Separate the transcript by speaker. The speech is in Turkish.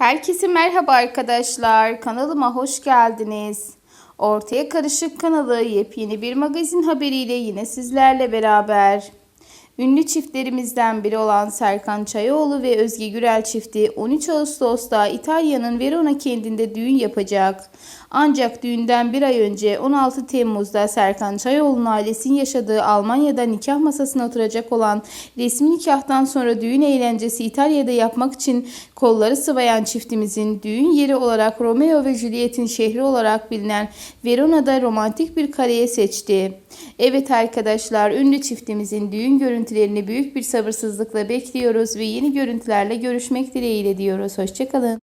Speaker 1: Herkese merhaba arkadaşlar. Kanalıma hoş geldiniz. Ortaya Karışık kanalı yepyeni bir magazin haberiyle yine sizlerle beraber. Ünlü çiftlerimizden biri olan Serkan Çayoğlu ve Özge Gürel çifti 13 Ağustos'ta İtalya'nın Verona kentinde düğün yapacak. Ancak düğünden bir ay önce 16 Temmuz'da Serkan Çayoğlu'nun ailesinin yaşadığı Almanya'da nikah masasına oturacak olan resmi nikahtan sonra düğün eğlencesi İtalya'da yapmak için kolları sıvayan çiftimizin düğün yeri olarak Romeo ve Juliet'in şehri olarak bilinen Verona'da romantik bir kareye seçti. Evet arkadaşlar ünlü çiftimizin düğün görüntülerini büyük bir sabırsızlıkla bekliyoruz ve yeni görüntülerle görüşmek dileğiyle diyoruz. Hoşçakalın.